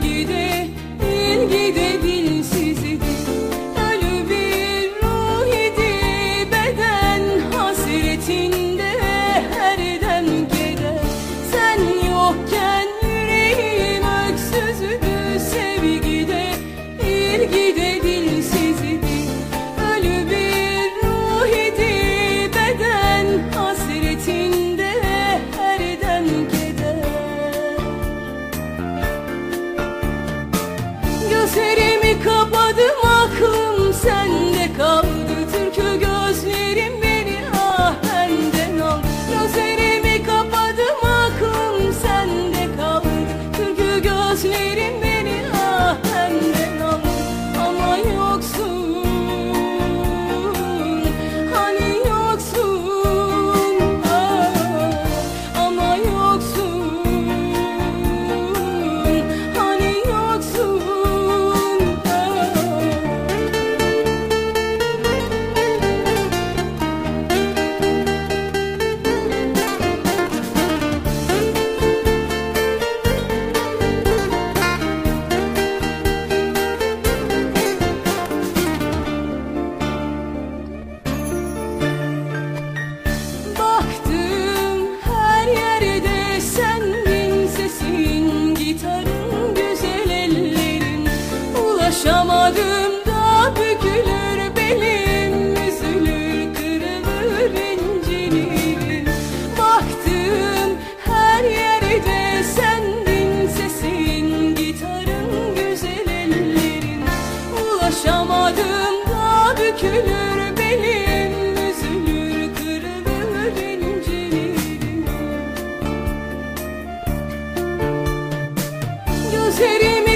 gidelim Gözlerimi kapadım aklım sende kaldı. Türkü gözlerim beni ah benden al. Gözlerimi kapadım aklım sende kaldı. Türkü gözlerim Aşamadım da bükülür belim Üzülür kırılır incilir Baktım her yerde sendin Sesin gitarın güzel ellerin. Ulaşamadım da bükülür belim gözlerimi